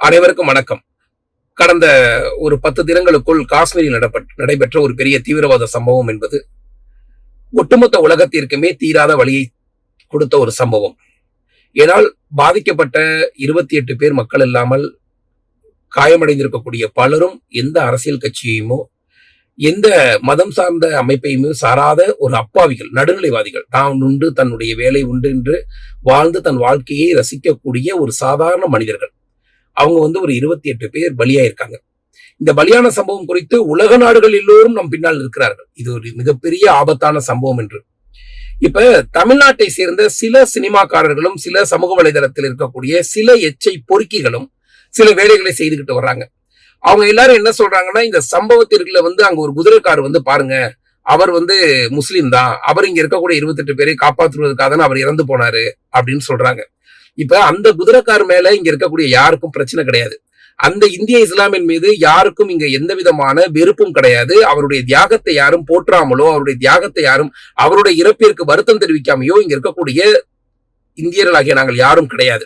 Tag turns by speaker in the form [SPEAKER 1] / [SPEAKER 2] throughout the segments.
[SPEAKER 1] அனைவருக்கும் வணக்கம். கடந்த ஒரு பத்து தினங்களுக்குள் காஷ்மீரில் நடைபெற்ற ஒரு பெரிய தீவிரவாத சம்பவம் என்பது ஒட்டுமொத்த உலகத்திற்குமே தீராத வழியை கொடுத்த ஒரு சம்பவம். ஏனால் பாதிக்கப்பட்ட இருபத்தி எட்டு பேர் மக்கள் இல்லாமல் காயமடைந்திருக்கக்கூடிய பலரும் எந்த அரசியல் கட்சியையுமோ எந்த மதம் சார்ந்த அமைப்பையுமே சாராத ஒரு அப்பாவிகள் நடுநிலைவாதிகள் தான் உண்டு தன்னுடைய வேலை உண்டு என்று வாழ்ந்து தன் வாழ்க்கையை ரசிக்கக்கூடிய ஒரு சாதாரண மனிதர்கள் அவங்க வந்து ஒரு இருபத்தி எட்டு பேர் பலியாயிருக்காங்க. இந்த பலியான சம்பவம் குறித்து உலக நாடுகள் எல்லோரும் நம் பின்னால் இருக்கிறார்கள் இது ஒரு மிகப்பெரிய ஆபத்தான சம்பவம் என்று. இப்ப தமிழ்நாட்டை சேர்ந்த சில சினிமாக்காரர்களும் சில சமூக வலைதளத்தில் இருக்கக்கூடிய சில எச்சை பொறுக்கிகளும் சில வேலைகளை செய்துகிட்டு வர்றாங்க. அவங்க எல்லாரும் என்ன சொல்றாங்கன்னா இந்த சம்பவத்திற்குள்ள வந்து அங்க ஒரு குதிரைக்கார் வந்து பாருங்க. அவர் வந்து முஸ்லீம் தான். அவர் இங்க இருக்கக்கூடிய இருபத்தெட்டு பேரை காப்பாற்றுவதற்காக தான் அவர் இறந்து போனாரு. அப்படின்னு சொல்றாங்க. இப்ப அந்த குதிரைக்கார் மேல இங்க இருக்கக்கூடிய யாருக்கும் பிரச்சனை கிடையாது. அந்த இந்திய இஸ்லாமின் மீது யாருக்கும் இங்க எந்த விதமான வெறுப்பும் கிடையாது. அவருடைய தியாகத்தை யாரும் போற்றாமலோ அவருடைய தியாகத்தை யாரும் அவருடைய இறப்பிற்கு வருத்தம் தெரிவிக்காமையோ இங்க இருக்கக்கூடிய இந்தியர்களாகிய நாங்கள் யாரும் கிடையாது.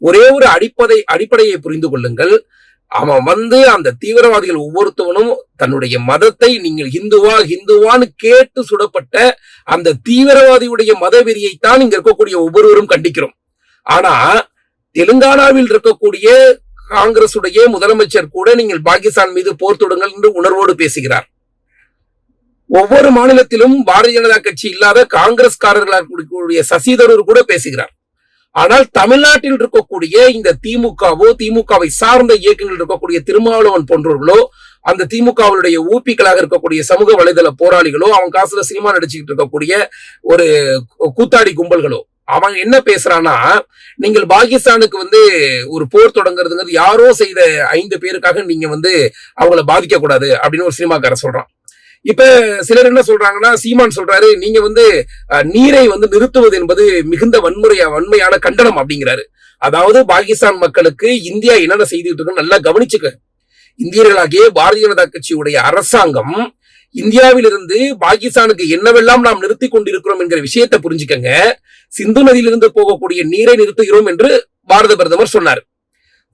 [SPEAKER 1] ஒரே ஒரு அடிப்படை அடிப்படையை புரிந்து கொள்ளுங்கள். அவன் வந்து அந்த தீவிரவாதிகள் ஒவ்வொருத்தவனும் தன்னுடைய மதத்தை நீங்கள் இந்துவா ஹிந்துவான்னு கேட்டு சுடப்பட்ட அந்த தீவிரவாதியுடைய மதவெறியைத்தான் இங்க இருக்கக்கூடிய ஒவ்வொருவரும் கண்டிக்கிறோம். ஆனா தெலுங்கானாவில் இருக்கக்கூடிய காங்கிரசுடைய முதலமைச்சர் கூட நீங்கள் பாகிஸ்தான் மீது போர் தொடுங்கள் என்று உணர்வோடு பேசுகிறார். ஒவ்வொரு மாநிலத்திலும் பாரதிய ஜனதா கட்சி இல்லாத காங்கிரஸ்காரர்களாக இருக்கக்கூடிய சசிதரூர் கூட பேசுகிறார். ஆனால் தமிழ்நாட்டில் இருக்கக்கூடிய இந்த திமுகவோ திமுகவை சார்ந்த இயக்கங்கள் இருக்கக்கூடிய திருமாவளவன் போன்றவர்களோ அந்த திமுகவுடைய ஊப்பிகளாக இருக்கக்கூடிய சமூக வலைதள போராளிகளோ அவன் காசுல சினிமா நடிச்சுக்கிட்டு இருக்கக்கூடிய ஒரு கூத்தாடி கும்பல்களோ அவன் என்ன பேசுறான்னா நீங்கள் பாகிஸ்தானுக்கு வந்து ஒரு போர் தொடங்குறதுங்கிறது யாரோ செய்த ஐந்து பேருக்காக நீங்க வந்து அவங்கள பாதிக்க கூடாது அப்படின்னு ஒரு சினிமாக்காரன் சொல்றான். இப்ப சிலர் என்ன சொல்றாங்கன்னா சீமான் சொல்றாரு நீங்க வந்து நீரை வந்து நிறுத்துவது என்பது மிகுந்த வன்முறையா வன்மையான கண்டனம் அப்படிங்கிறாரு. அதாவது பாகிஸ்தான் மக்களுக்கு இந்தியா என்னென்ன செய்துட்டு இருக்குன்னு நல்லா கவனிச்சுக்க. இந்தியர்களாகிய பாரதிய ஜனதா கட்சியுடைய அரசாங்கம் இந்தியாவிலிருந்து பாகிஸ்தானுக்கு என்னவெல்லாம் நாம் நிறுத்தி கொண்டிருக்கிறோம் என்கிற விஷயத்தை புரிஞ்சுக்கங்க. சிந்து நதியிலிருந்து போகக்கூடிய நீரை நிறுத்துகிறோம் என்று பாரத பிரதமர் சொன்னார்.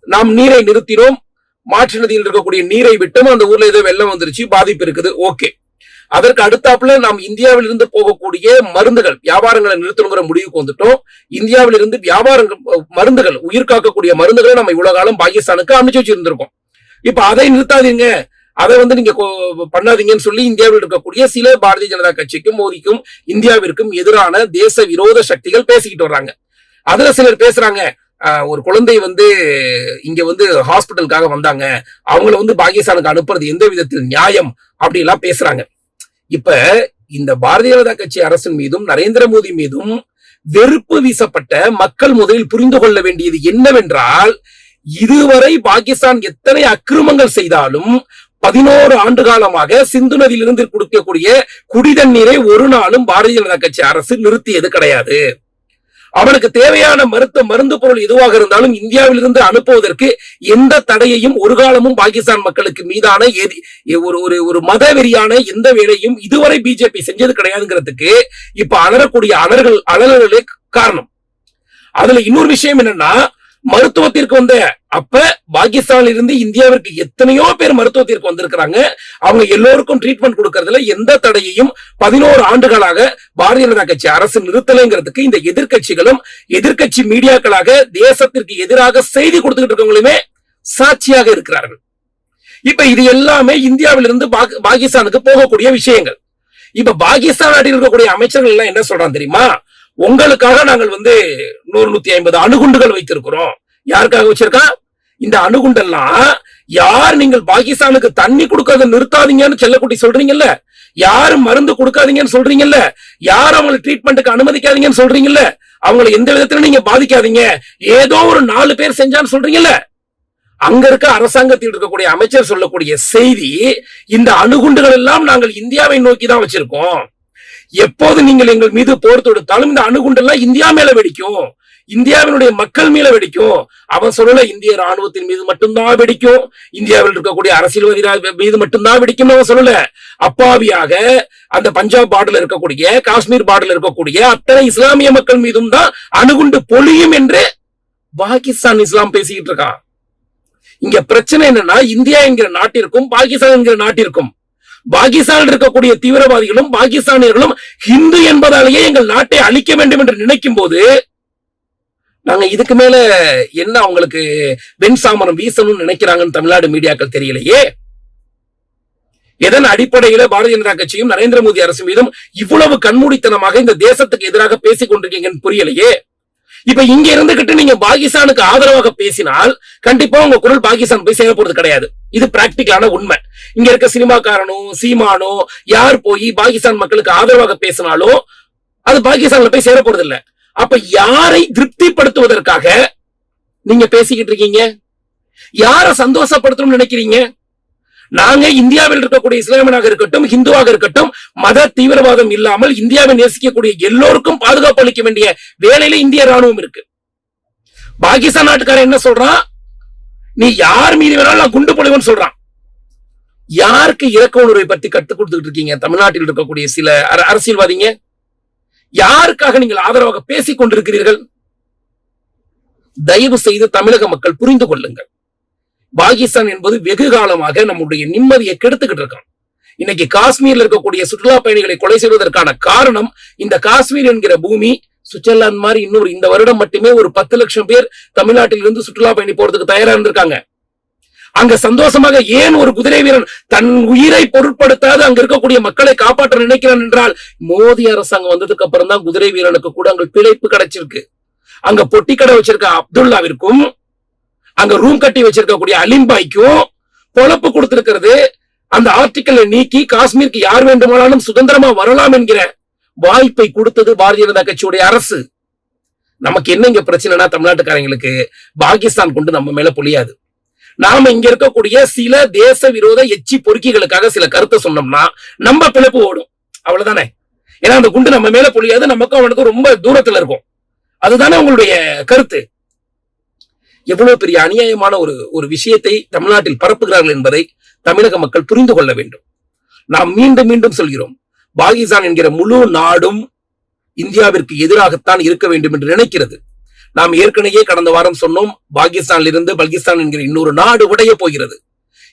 [SPEAKER 1] நாம் நீரை நிறுத்தினோம். மாற்று நதியில் இருக்கக்கூடிய நீரை விட்டும். அந்த ஊர்ல ஏதோ வெள்ளம் வந்துருச்சு. பாதிப்பு இருக்குது. ஓகே. அதற்கு அடுத்தாப்புல நாம் இந்தியாவில் இருந்து போகக்கூடிய மருந்துகள் வியாபாரங்களை நிறுத்தணுங்கிற முடிவுக்கு வந்துட்டோம். இந்தியாவில் இருந்து வியாபாரங்கள் மருந்துகள் உயிர் காக்கக்கூடிய மருந்துகளை நம்ம இவ்வளவு காலம் பாகிஸ்தானுக்கு அனுப்பிச்சு வச்சிருந்திருக்கோம். இப்ப அதை நிறுத்தாதீங்க. அதை வந்து நீங்க பண்ணாதீங்கன்னு சொல்லி இந்தியாவில் இருக்கக்கூடிய சில பாரதிய ஜனதா கட்சிக்கும் மோடிக்கும் இந்தியாவிற்கும் எதிரான தேச விரோத சக்திகள் பேசிக்கிட்டு வர்றாங்க. அதுல சிலர் பேசுறாங்க ஒரு குழந்தை வந்து இங்க வந்து ஹாஸ்பிட்டலுக்காக வந்தாங்க. அவங்கள வந்து பாகிஸ்தானுக்கு அனுப்புறது எந்த விதத்தில் நியாயம்? அப்படி எல்லாம் பேசுறாங்க. இப்ப இந்த பாரதிய ஜனதா கட்சி அரசின் மீதும் நரேந்திர மோடி மீதும் வெறுப்பு வீசப்பட்ட மக்கள் முதலில் புரிந்து கொள்ள வேண்டியது என்னவென்றால் இதுவரை பாகிஸ்தான் எத்தனை அக்கிரமங்கள் செய்தாலும் பதினோரு ஆண்டு காலமாக சிந்து நதியிலிருந்து கொடுக்கக்கூடிய குடிதண்ணீரை ஒரு நாளும் பாரதிய ஜனதா கட்சி அரசு நிறுத்தியது கிடையாது. அவனுக்கு தேவையான மருத்துவ மருந்து பொருள் எதுவாக இருந்தாலும் இந்தியாவிலிருந்து அனுப்புவதற்கு எந்த தடையையும் ஒரு காலமும் பாகிஸ்தான் மக்களுக்கு மீதான ஒரு ஒரு ஒரு மத வெறியான எந்த வேலையும் இதுவரை பிஜேபி செஞ்சது கிடையாதுங்கிறதுக்கு இப்ப அலறக்கூடிய அலர்கள் அலர்களே காரணம். அதுல இன்னொரு விஷயம் என்னன்னா மருத்துவத்திற்கு வந்த அப்ப பாகிஸ்தான்ல இருந்து இந்தியாவிற்கு எத்தனையோ பேர் மருத்துவத்திற்கு வந்திருக்கிறாங்க. அவங்க எல்லோருக்கும் ட்ரீட்மெண்ட் கொடுக்கறதுல எந்த தடையையும் பதினோரு ஆண்டுகளாக பாரதிய ஜனதா கட்சி அரசு நிறுத்தலைங்கிறதுக்கு இந்த எதிர்கட்சிகளும் எதிர்க்கட்சி மீடியாக்களாக தேசத்திற்கு எதிராக செய்தி கொடுத்துக்கிட்டு இருக்கவங்களுமே சாட்சியாக இருக்கிறார்கள். இப்ப இது எல்லாமே இந்தியாவிலிருந்து பாகிஸ்தானுக்கு போகக்கூடிய விஷயங்கள். இப்ப பாகிஸ்தான் நாட்டில் இருக்கக்கூடிய அமைச்சர்கள் எல்லாம் என்ன சொல்றான் தெரியுமா? உங்களுக்காக நாங்கள் வந்து நூறு நூத்தி ஐம்பது அணுகுண்டுகள் வைத்திருக்கிறோம். யாருக்காக வச்சிருக்கா? இந்த அணுகுண்டெல்லாம் யார் நீங்கள் பாகிஸ்தானுக்கு தண்ணி கொடுக்காத நிறுத்தாதீங்கன்னு செல்லக்குட்டி சொல்றீங்கல்ல? யாரு மருந்து கொடுக்காதீங்கன்னு சொல்றீங்கல்ல? யார் அவங்களை ட்ரீட்மெண்ட்டுக்கு அனுமதிக்காதீங்கன்னு சொல்றீங்கல்ல? அவங்களை எந்த விதத்துல நீங்க பாதிக்காதீங்க. ஏதோ ஒரு நாலு பேர் செஞ்சான்னு சொல்றீங்கல்ல? அங்க இருக்க அரசாங்கத்தில் இருக்கக்கூடிய அமைச்சர் சொல்லக்கூடிய செய்தி இந்த அணுகுண்டுகள் எல்லாம் நாங்கள் இந்தியாவை நோக்கி தான் வச்சிருக்கோம். எப்போது நீங்கள் எங்கள் மீது போர் தொடுத்தாலும் இந்த அணுகுண்டெல்லாம் இந்தியா மேல வெடிக்கும். இந்தியாவினுடைய மக்கள் மேல வெடிக்கும். அவன் சொல்லல இந்திய ராணுவத்தின் மீது மட்டும்தான் வெடிக்கும். இந்தியாவில் இருக்கக்கூடிய அரசியல்வாதி மீது மட்டும்தான் வெடிக்கும் அவன் சொல்லல. அப்பாவியாக அந்த பஞ்சாப் பார்டர்ல இருக்கக்கூடிய காஷ்மீர் பார்டர்ல இருக்கக்கூடிய அத்தனை இஸ்லாமிய மக்கள் மீதும் தான் அணுகுண்டு பொழியும் என்று பாகிஸ்தான் இஸ்லாம் பேசிக்கிட்டு இருக்கான். இங்க பிரச்சனை என்னன்னா இந்தியா என்கிற நாட்டிற்கும் பாகிஸ்தான் என்கிற நாட்டிற்கும் பாகிஸ்தானில் இருக்கக்கூடிய தீவிரவாதிகளும் பாகிஸ்தானியர்களும் ஹிந்து என்பதாலேயே எங்கள் நாட்டை அழிக்க வேண்டும் என்று நினைக்கும் போது நாங்க இதுக்கு மேல என்ன அவங்களுக்கு வெண் சாமரம் வீசணும்னு நினைக்கிறாங்கன்னு தமிழ்நாடு மீடியாக்கள் தெரியலையே? எதன் அடிப்படையில பாரதிய ஜனதா கட்சியும் நரேந்திர மோடி அரசு மீதும் இவ்வளவு கண்மூடித்தனமாக இந்த தேசத்துக்கு எதிராக பேசிக் கொண்டிருக்கீங்கன்னு புரியலையே? இப்ப இங்க இருந்துகிட்டு நீங்க பாகிஸ்தானுக்கு ஆதரவாக பேசினால் கண்டிப்பா உங்க குரல் பாகிஸ்தான் போய் சேர போறது கிடையாது. இது பிராக்டிக்கலான உண்மை. இங்க இருக்க சினிமாக்காரனோ சீமானோ யார் போய் பாகிஸ்தான் மக்களுக்கு ஆதரவாக பேசினாலும் அது பாகிஸ்தான்ல போய் சேர போறது இல்ல அப்ப யாரை திருப்திப்படுத்துவதற்காக நீங்க பேசிக்கிட்டு இருக்கீங்க? யாரை சந்தோஷப்படுத்தணும்னு நினைக்கிறீங்க? நாங்க இந்தியாவில் இருக்கக்கூடிய இஸ்லாமியனாக இருக்கட்டும் ஹிந்துவாக இருக்கட்டும் மத தீவிரவாதம் இல்லாமல் இந்தியாவை நேசிக்கக்கூடிய எல்லோருக்கும் பாதுகாப்பு அளிக்க வேண்டிய வேலையில இந்திய ராணுவம் இருக்கு. பாகிஸ்தான் நாட்டுக்காரன் என்ன சொல்றான்? நீ யார் மீது வேணாலும் நான் குண்டு பொழிவன் சொல்றான். யாருக்கு இறக்க உணர்வை பத்தி கத்து கொடுத்துட்டு இருக்கீங்க? தமிழ்நாட்டில் இருக்கக்கூடிய சில அரசியல்வாதிங்க. யாருக்காக நீங்கள் ஆதரவாக பேசிக் கொண்டிருக்கிறீர்கள்? தயவு செய்து தமிழக மக்கள் புரிந்து கொள்ளுங்கள். பாகிஸ்தான் என்பது வெகு காலமாக நம்முடைய நிம்மதியை கெடுத்துக்கிட்டு இருக்கான். இன்னைக்கு காஷ்மீர்ல இருக்கக்கூடிய சுற்றுலா பயணிகளை கொலை செய்வதற்கான காரணம் இந்த காஷ்மீர் என்கிற பூமி. சுவிட்சர்லாந்து மாதிரி இன்னொரு இந்த வருடம் மட்டுமே ஒரு பத்து லட்சம் பேர் தமிழ்நாட்டில் இருந்து சுற்றுலா பயணி போறதுக்கு தயாரா இருந்திருக்காங்க. அங்க சந்தோஷமாக ஏன் ஒரு குதிரை வீரன் தன் உயிரை பொருட்படுத்தாது அங்க இருக்கக்கூடிய மக்களை காப்பாற்ற நினைக்கிறான் என்றால் மோடி அரசாங்கம் வந்ததுக்கு அப்புறம் தான் குதிரை வீரனுக்கு கூட அங்க பிழைப்பு கிடைச்சிருக்கு. அங்க பொட்டி கடை வச்சிருக்க அப்துல்லாவிற்கும் அங்க ரூம் கட்டி வச்சிருக்கக்கூடிய அலிம்பாய்க்கும் பொழப்பு கொடுத்திருக்கிறது. அந்த ஆர்டிக்கலை நீக்கி காஷ்மீருக்கு யார் வேண்டுமானாலும் சுதந்திரமா வரலாம் என்கிற வாய்ப்பை கொடுத்தது பாரதிய ஜனதா கட்சியுடைய அரசு. நமக்கு என்ன இங்க பிரச்சனைனா தமிழ்நாட்டுக்காரங்களுக்கு பாகிஸ்தான் கொண்டு நம்ம மேல பொழியாது. நாம இங்க இருக்கக்கூடிய சில தேச விரோத எச்சி பொறுக்கிகளுக்காக சில கருத்தை சொன்னோம்னா நம்ம பிழைப்பு ஓடும். அவ்வளவுதானே? ஏன்னா அந்த குண்டு நம்ம மேல பொழியாது நமக்கும் அவனுக்கும் ரொம்ப தூரத்துல இருக்கும். அதுதானே உங்களுடைய கருத்து? எவ்வளவு பெரிய அநியாயமான ஒரு ஒரு விஷயத்தை தமிழ்நாட்டில் பரப்புகிறார்கள் என்பதை தமிழக மக்கள் புரிந்து கொள்ள வேண்டும். நாம் மீண்டும் மீண்டும் சொல்கிறோம் பாகிஸ்தான் என்கிற முழு நாடும் இந்தியாவிற்கு எதிராகத்தான் இருக்க வேண்டும் என்று நினைக்கிறது. நாம் ஏற்கனவே கடந்த வாரம் சொன்னோம் பாகிஸ்தானிலிருந்து பல்கிஸ்தான் என்கிற இன்னொரு நாடு உடைய போகிறது.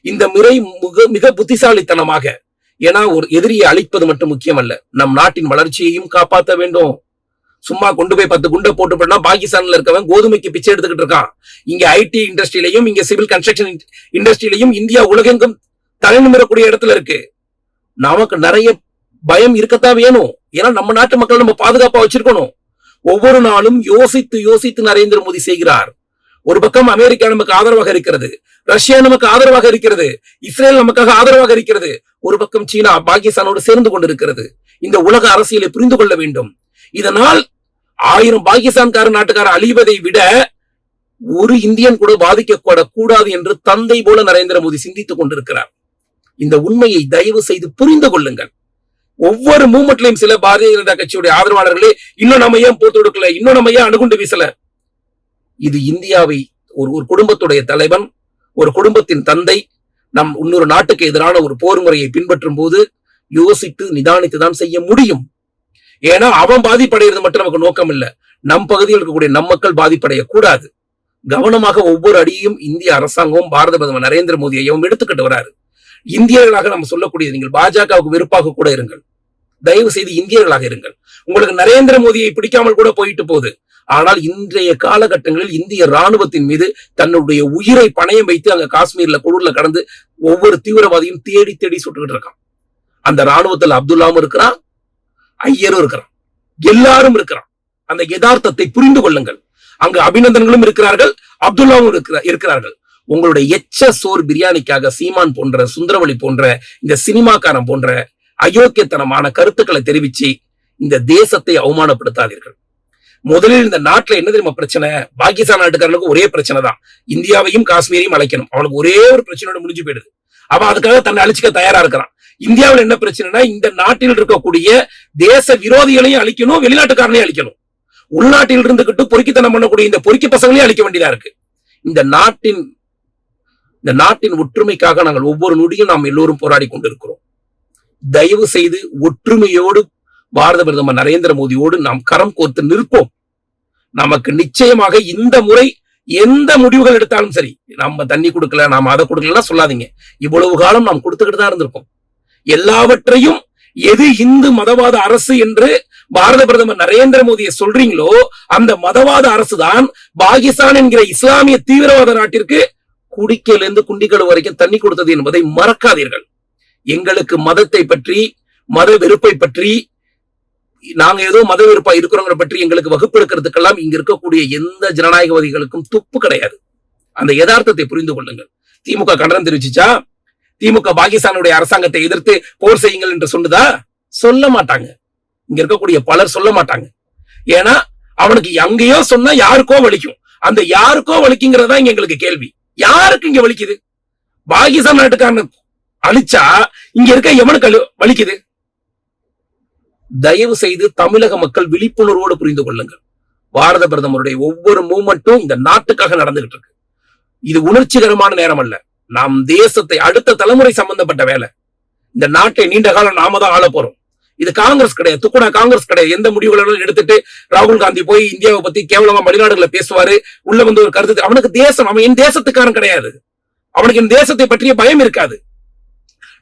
[SPEAKER 1] இந்த முறை மிக மிக புத்திசாலித்தனமாக ஏன்னா ஒரு எதிரியை அழிப்பது மட்டும் முக்கியமல்ல நம் நாட்டின் வளர்ச்சியையும் காப்பாற்ற வேண்டும். சும்மா கொண்டு போய் பத்து குண்டை போட்டு போனா பாகிஸ்தான்ல இருக்கவன் கோதுமைக்கு பிச்சை எடுத்துக்கிட்டு இருக்கான். இங்க ஐடி இண்டஸ்ட்ரியிலையும் இங்க சிவில் கன்ஸ்ட்ரக்ஷன் இண்டஸ்ட்ரியிலையும் இந்தியா உலகெங்கும் தலைநிமிரக்கூடிய இடத்துல இருக்கு. நமக்கு நிறைய பயம் இருக்கத்தான் வேணும். ஏன்னா நம்ம நாட்டு மக்களை நம்ம பாதுகாப்பா வச்சிருக்கணும். ஒவ்வொரு நாளும் யோசித்து யோசித்து நரேந்திர மோடி செய்கிறார். ஒரு பக்கம் அமெரிக்கா நமக்கு ஆதரவாக இருக்கிறது. ரஷ்யா நமக்கு ஆதரவாக இருக்கிறது. இஸ்ரேல் நமக்காக ஆதரவாக இருக்கிறது. ஒரு பக்கம் சீனா பாகிஸ்தானோடு சேர்ந்து கொண்டிருக்கிறது. இந்த உலக அரசியலை புரிந்து கொள்ள வேண்டும். இதனால் ஆயிரம் பாகிஸ்தான்கார நாட்டுக்காரர் அழிவதை விட ஒரு இந்தியன் கூட பாதிக்கப்பட கூடாது என்று தந்தை போல நரேந்திர மோடி சிந்தித்துக் கொண்டிருக்கிறார். இந்த உண்மையை தயவு செய்து புரிந்து கொள்ளுங்கள். ஒவ்வொரு மூமெண்ட்லயும் சில பாரதிய ஜனதா கட்சியுடைய ஆதரவாளர்களே இன்னும் நம்ம ஏன் போட்டு கொடுக்கல இன்னும் நம்ம ஏன் அணுகுண்டு வீசல? இது இந்தியாவை ஒரு ஒரு குடும்பத்துடைய தலைவன் ஒரு குடும்பத்தின் தந்தை நம் இன்னொரு நாட்டுக்கு எதிரான ஒரு போர் முறையை பின்பற்றும் போது யோசித்து நிதானித்து தான் செய்ய முடியும். ஏன்னா அவன் பாதிப்படைகிறது மட்டும் நமக்கு நோக்கம் இல்ல. நம் பகுதியில் இருக்கக்கூடிய நம் மக்கள் பாதிப்படைய கூடாது கவனமாக ஒவ்வொரு அடியும் இந்திய அரசாங்கமும் பாரத பிரதமர் நரேந்திர மோடி ஐயாவும் எடுத்துக்கிட்டு வராரு. இந்தியர்களாக நம்ம சொல்லக்கூடியது நீங்கள் பாஜகவுக்கு வெறுப்பாக கூட இருங்கள். தயவு செய்து இந்தியர்களாக இருங்கள். உங்களுக்கு நரேந்திர மோடியை பிடிக்காமல் கூட போயிட்டு போகுது. ஆனால் இன்றைய காலகட்டங்களில் இந்திய ராணுவத்தின் மீது தன்னுடைய உயிரை பணையம் வைத்து அங்க காஷ்மீர்ல குழுல கடந்து ஒவ்வொரு தீவிரவாதியும் தேடி தேடி சுட்டுக்கிட்டு இருக்கான். அந்த ராணுவத்தில் அப்துல்லாவும் இருக்கிறான். ஐயரும் இருக்கிறான் எல்லாரும் இருக்கிறான் அந்த யதார்த்தத்தை புரிந்து கொள்ளுங்கள். அங்கு அபிநந்தன்களும் இருக்கிறார்கள் அப்துல்லாவும் இருக்கிற- இருக்கிறார்கள். உங்களுடைய எச்ச சோர் பிரியாணிக்காக சீமான் போன்ற சுந்தரவழி போன்ற இந்த சினிமாக்காரன் போன்ற அயோக்கியத்தனமான கருத்துக்களை தெரிவிச்சு இந்த தேசத்தை அவமானப்படுத்தாதீர்கள். முதலில் இந்த நாட்டுல என்ன தெரியுமா பிரச்சனை? பாகிஸ்தான் நாட்டுக்காரனுக்கு ஒரே பிரச்சனை தான். இந்தியாவையும் காஷ்மீரையும் அழைக்கணும். அவனுக்கு ஒரே ஒரு பிரச்சனையோட முடிஞ்சு போயிடுது. அவன் அதுக்காக தன்னை அழிச்சிக்க தயாரா இருக்கிறான். இந்தியாவில் என்ன பிரச்சனைனா இந்த நாட்டில் இருக்கக்கூடிய தேச விரோதிகளையும் அழிக்கணும் வெளிநாட்டுக்காரனையும் அழிக்கணும். உள்நாட்டில் இருந்துகிட்டு பொறுக்கித்தனம் பண்ணக்கூடிய இந்த பொறுக்கி பசங்களையும் அழிக்க வேண்டியதா இருக்கு. இந்த நாட்டின் இந்த நாட்டின் ஒற்றுமைக்காக நாங்கள் ஒவ்வொரு நொடியும் நாம் எல்லோரும் போராடி கொண்டிருக்கிறோம். தயவு செய்து ஒற்றுமையோடு பாரத பிரதமர் நரேந்திர மோடியோடு நாம் கரம் கோர்த்து நிற்போம். நமக்கு நிச்சயமாக இந்த முறை எந்த முடிவுகள் எடுத்தாலும் சரி நம்ம தண்ணி கொடுக்கல நாம அதை கொடுக்கலன்னா சொல்லாதீங்க. இவ்வளவு காலம் நாம் கொடுத்துக்கிட்டு தான் இருந்திருக்கோம். எல்லாவற்றையும் எது இந்து மதவாத அரசு என்று பாரத பிரதமர் நரேந்திர மோடியை சொல்றீங்களோ அந்த மதவாத அரசு தான் பாகிஸ்தான் என்கிற இஸ்லாமிய தீவிரவாத நாட்டிற்கு குடிக்கையில இருந்து வரைக்கும் தண்ணி கொடுத்தது என்பதை மறக்காதீர்கள். எங்களுக்கு மதத்தை பற்றி மத வெறுப்பை பற்றி நாங்க ஏதோ மத வெறுப்பா இருக்கிறவங்க பற்றி எங்களுக்கு வகுப்பு எடுக்கிறதுக்கெல்லாம் இங்க இருக்கக்கூடிய எந்த ஜனநாயகவாதிகளுக்கும் துப்பு கிடையாது. அந்த யதார்த்தத்தை புரிந்து கொள்ளுங்கள். திமுக கண்டனம் தெரிவிச்சுச்சா? திமுக பாகிஸ்தானுடைய அரசாங்கத்தை எதிர்த்து போர் செய்யுங்கள் என்று சொன்னதா சொல்ல மாட்டாங்க. இங்க இருக்கக்கூடிய பலர் சொல்ல மாட்டாங்க. ஏன்னா அவனுக்கு எங்கேயோ சொன்னா யாருக்கோ வலிக்கும். அந்த யாருக்கோ வலிக்குங்கிறதா இங்க எங்களுக்கு கேள்வி. யாருக்கு இங்க வலிக்குது? பாகிஸ்தான் நாட்டுக்காரன் அழிச்சா இங்க இருக்க எவனுக்கு வலிக்குது? தயவு செய்து தமிழக மக்கள் விழிப்புணர்வோடு புரிந்து கொள்ளுங்கள். பாரத பிரதமருடைய ஒவ்வொரு மூமெண்ட்டும் இந்த நாட்டுக்காக நடந்துகிட்டு இருக்கு. இது உணர்ச்சிகரமான நேரம் அல்ல. நாம் தேசத்தை அடுத்த தலைமுறை சம்பந்தப்பட்ட வேலை. இந்த நாட்டை நீண்ட காலம் நாம தான் ஆள போறோம் இது காங்கிரஸ் கிடையாது. துக்குடா காங்கிரஸ் கிடையாது. எந்த முடிவுகளும் எடுத்துட்டு ராகுல் காந்தி போய் இந்தியாவை பத்தி கேவலமா வெளிநாடுகளை பேசுவாரு? உள்ள வந்து ஒரு கருத்து அவனுக்கு தேசம் அவன் என் தேசத்துக்காரன் கிடையாது. அவனுக்கு என் தேசத்தை பற்றிய பயம் இருக்காது.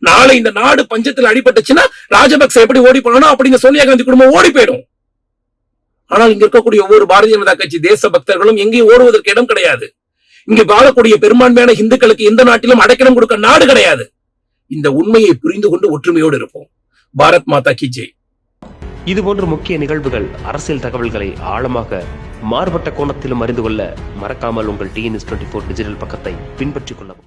[SPEAKER 1] நாளை இந்த நாடு பஞ்சத்தில் அடிபட்டுச்சுன்னா ராஜபக்சே எப்படி ஓடி போனோம் அப்படின்னு சோனியா காந்தி குடும்பம் ஓடி போயிடும். ஆனால் இங்க இருக்கக்கூடிய ஒவ்வொரு பாரதிய ஜனதா கட்சி தேச பக்தர்களும் எங்கேயும் ஓடுவதற்கு இடம் கிடையாது. இங்க வாழக்கூடிய பெரும்பான்மையான இந்துக்களுக்கு எந்த நாட்டிலும் அடைக்கலம் கொடுக்க நாடு கிடையாது. இந்த உண்மையை புரிந்து கொண்டு ஒற்றுமையோடு இருப்போம். பாரத் மாதா கி ஜெய்.
[SPEAKER 2] இது போன்ற முக்கிய நிகழ்வுகள் அரசியல் தகவல்களை ஆழமாக மாறுபட்ட கோணத்திலும் அறிந்து கொள்ள மறக்காமல் உங்கள் டிஎன்எஸ் டுவெண்ட்டி ஃபோர் டிஜிட்டல் பக்கத்தை பின்பற்றிக் கொள்ளவும்.